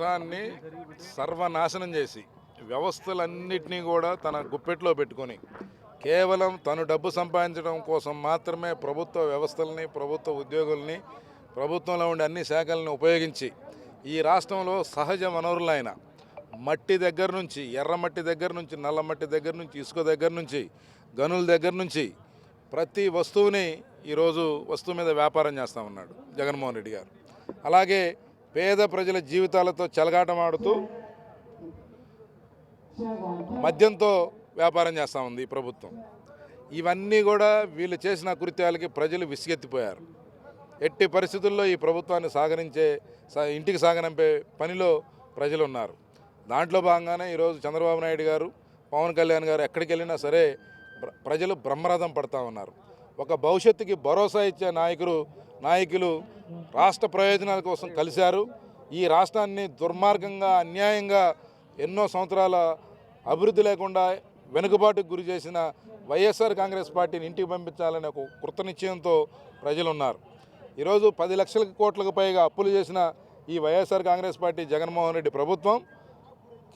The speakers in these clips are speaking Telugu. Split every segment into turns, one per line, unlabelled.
రాష్ట్రాన్ని సర్వనాశనం చేసి వ్యవస్థలన్నింటినీ కూడా తన గుప్పెట్లో పెట్టుకొని కేవలం తను డబ్బు సంపాదించడం కోసం మాత్రమే ప్రభుత్వ వ్యవస్థల్ని ప్రభుత్వ ఉద్యోగుల్ని ప్రభుత్వంలో ఉండే అన్ని శాఖల్ని ఉపయోగించి ఈ రాష్ట్రంలో సహజ వనరులైన మట్టి దగ్గర నుంచి ఎర్రమట్టి దగ్గర నుంచి నల్ల మట్టి దగ్గర నుంచి ఇసుక దగ్గర నుంచి గనుల దగ్గర నుంచి ప్రతి వస్తువుని ఈరోజు వస్తువు మీద వ్యాపారం చేస్తూ ఉన్నాడు జగన్మోహన్ రెడ్డి గారు. అలాగే పేద ప్రజల జీవితాలతో చెలగాటమాడుతూ మద్యంతో వ్యాపారం చేస్తూ ఉంది ఈ ప్రభుత్వం. ఇవన్నీ కూడా వీళ్ళు చేసిన కృత్యాలకి ప్రజలు విసిగెత్తిపోయారు. ఎట్టి పరిస్థితుల్లో ఈ ప్రభుత్వాన్ని సాగరించే సా- ఇంటికి సాగనంపే పనిలో ప్రజలు ఉన్నారు దాంట్లో భాగంగానే ఈరోజు చంద్రబాబు నాయుడు గారు పవన్ కళ్యాణ్ గారు ఎక్కడికి వెళ్ళినా సరే ప్రజలు బ్రహ్మరథం పడతా ఉన్నారు. ఒక భవిష్యత్తుకి భరోసా ఇచ్చే నాయకులు నాయకులు రాష్ట్ర ప్రయోజనాల కోసం కలిశారు. ఈ రాష్ట్రాన్ని దుర్మార్గంగా అన్యాయంగా ఎన్నో సంవత్సరాల అభివృద్ధి లేకుండా వెనుకబాటుకు గురి చేసిన వైఎస్ఆర్ కాంగ్రెస్ పార్టీని ఇంటికి పంపించాలనే ఒక కృత నిశ్చయంతో ప్రజలు ఉన్నారు ఈరోజు పది లక్షల కోట్లకు పైగా అప్పులు చేసిన ఈ వైఎస్ఆర్ కాంగ్రెస్ పార్టీ జగన్మోహన్ రెడ్డి ప్రభుత్వం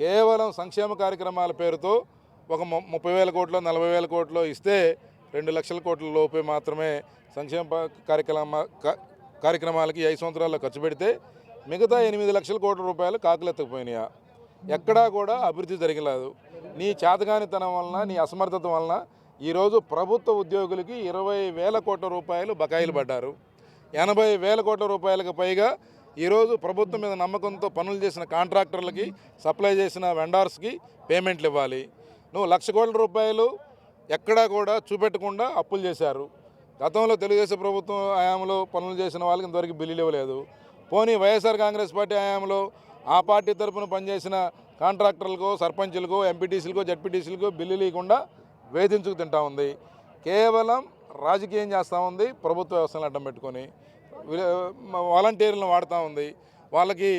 కేవలం సంక్షేమ కార్యక్రమాల పేరుతో ఒక ము- ముప్పై వేల కోట్లు నలభై వేల కోట్లు ఇస్తే రెండు లక్షల కోట్ల లోపే మాత్రమే సంక్షేమ కార్యక్రమ కార్యక్రమాలకి ఐదు సంవత్సరాల్లో ఖర్చు పెడితే మిగతా ఎనిమిది లక్షల కోట్ల రూపాయలు కాకులెత్తకపోయినాయా ఎక్కడా కూడా అభివృద్ధి జరగలేదు. నీ చేతగానితనం వలన నీ అసమర్థత వలన ఈరోజు ప్రభుత్వ ఉద్యోగులకి ఇరవై వేల కోట్ల రూపాయలు బకాయిలు పడ్డారు. ఎనభై వేల కోట్ల రూపాయలకు పైగా ఈరోజు ప్రభుత్వం మీద నమ్మకంతో పనులు చేసిన కాంట్రాక్టర్లకి సప్లై చేసిన వెండార్స్కి పేమెంట్లు ఇవ్వాలి. నువ్వు లక్ష కోట్ల రూపాయలు ఎక్కడా కూడా చూపెట్టకుండా అప్పులు చేశారు. గతంలో తెలుగుదేశం ప్రభుత్వం హయాంలో పనులు చేసిన వాళ్ళకి ఇంతవరకు బిల్లులు ఇవ్వలేదు. పోనీ వైఎస్ఆర్ కాంగ్రెస్ పార్టీ హయాంలో ఆ పార్టీ తరపున పనిచేసిన కాంట్రాక్టర్లకు సర్పంచులకు ఎంపీటీసీలకో జడ్పీటీసీలకు బిల్లు లేకుండా వేధించుకు తింటా ఉంది. కేవలం రాజకీయం చేస్తూ ఉంది ప్రభుత్వ వ్యవస్థలను అడ్డం పెట్టుకొని వాలంటీర్లను వాడుతూ ఉంది. వాళ్ళకి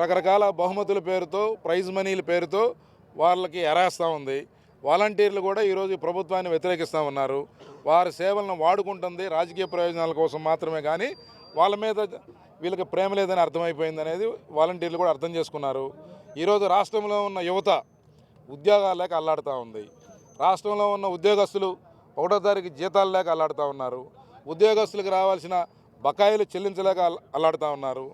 రకరకాల బహుమతుల పేరుతో ప్రైజ్ మనీల పేరుతో వాళ్ళకి ఎరేస్తూ ఉంది. వాలంటీర్లు కూడా ఈరోజు ప్రభుత్వాన్ని వ్యతిరేకిస్తూ ఉన్నారు వారి సేవలను వాడుకుంటుంది. రాజకీయ ప్రయోజనాల కోసం మాత్రమే కానీ వాళ్ళ మీద వీళ్ళకి ప్రేమ లేదని అర్థమైపోయింది అనేది వాలంటీర్లు కూడా అర్థం చేసుకున్నారు. ఈరోజు రాష్ట్రంలో ఉన్న యువత ఉద్యోగాలు లేక అల్లాడుతూ ఉంది. రాష్ట్రంలో ఉన్న ఉద్యోగస్తులు ఒకటో తారీఖు జీతాలు లేక అల్లాడుతూ ఉన్నారు. ఉద్యోగస్తులకు రావాల్సిన బకాయిలు చెల్లించలేక అల్లాడుతూ ఉన్నారు.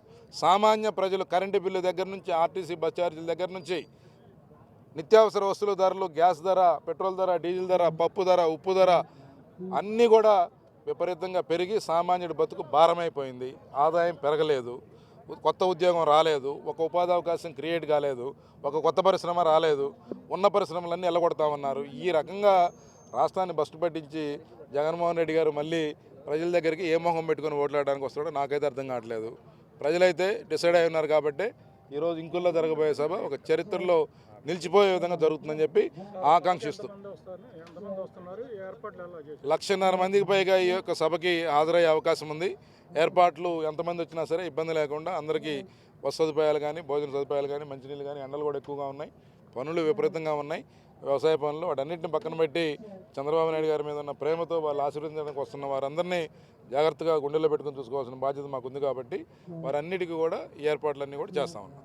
సామాన్య ప్రజలు కరెంటు బిల్లు దగ్గర నుంచి ఆర్టీసీ బస్ ఛార్జీల దగ్గర నుంచి నిత్యావసర వస్తువుల ధరలు గ్యాస్ ధర పెట్రోల్ ధర డీజిల్ ధర పప్పు ధర ఉప్పు ధర అన్నీ కూడా విపరీతంగా పెరిగి సామాన్యుడి బతుకు భారమైపోయింది. ఆదాయం పెరగలేదు. కొత్త ఉద్యోగం రాలేదు. ఒక ఉపాధి అవకాశం క్రియేట్ కాలేదు. ఒక కొత్త పరిశ్రమ రాలేదు. ఉన్న పరిశ్రమలన్నీ ఎల్లగొడతా ఉన్నారు. ఈ రకంగా రాష్ట్రాన్ని బస్టు పట్టించి జగన్మోహన్ రెడ్డి గారు మళ్ళీ ప్రజల దగ్గరికి ఏ మొహం పెట్టుకొని ఓట్లాడడానికి వస్తాడో నాకైతే అర్థం కావట్లేదు. ప్రజలైతే డిసైడ్ అయి ఉన్నారు కాబట్టి ఈరోజు ఇంకుల్లో జరగబోయే సభ ఒక చరిత్రలో నిలిచిపోయే విధంగా జరుగుతుందని చెప్పి ఆకాంక్షిస్తూ. లక్షన్నర మందికి పైగా ఈ యొక్క సభకి హాజరయ్యే అవకాశం ఉంది. ఏర్పాట్లు ఎంతమంది వచ్చినా సరే ఇబ్బంది లేకుండా అందరికీ బస్ సదుపాయాలు కానీ భోజన సదుపాయాలు కానీ మంచినీళ్ళు కానీ ఎండలు కూడా ఎక్కువగా ఉన్నాయి. పనులు విపరీతంగా ఉన్నాయి. వ్యవసాయ పనులు వాటన్నిటిని పక్కన పెట్టి చంద్రబాబు నాయుడు గారి మీద ఉన్న ప్రేమతో వాళ్ళు ఆశీర్వదించడానికి వస్తున్న వారందరినీ జాగ్రత్తగా గుండెల్లో పెట్టుకుని చూసుకోవాల్సిన బాధ్యత మాకు ఉంది కాబట్టి వారన్నిటికీ కూడా ఈ ఏర్పాట్లన్నీ కూడా చేస్తా ఉన్నాం.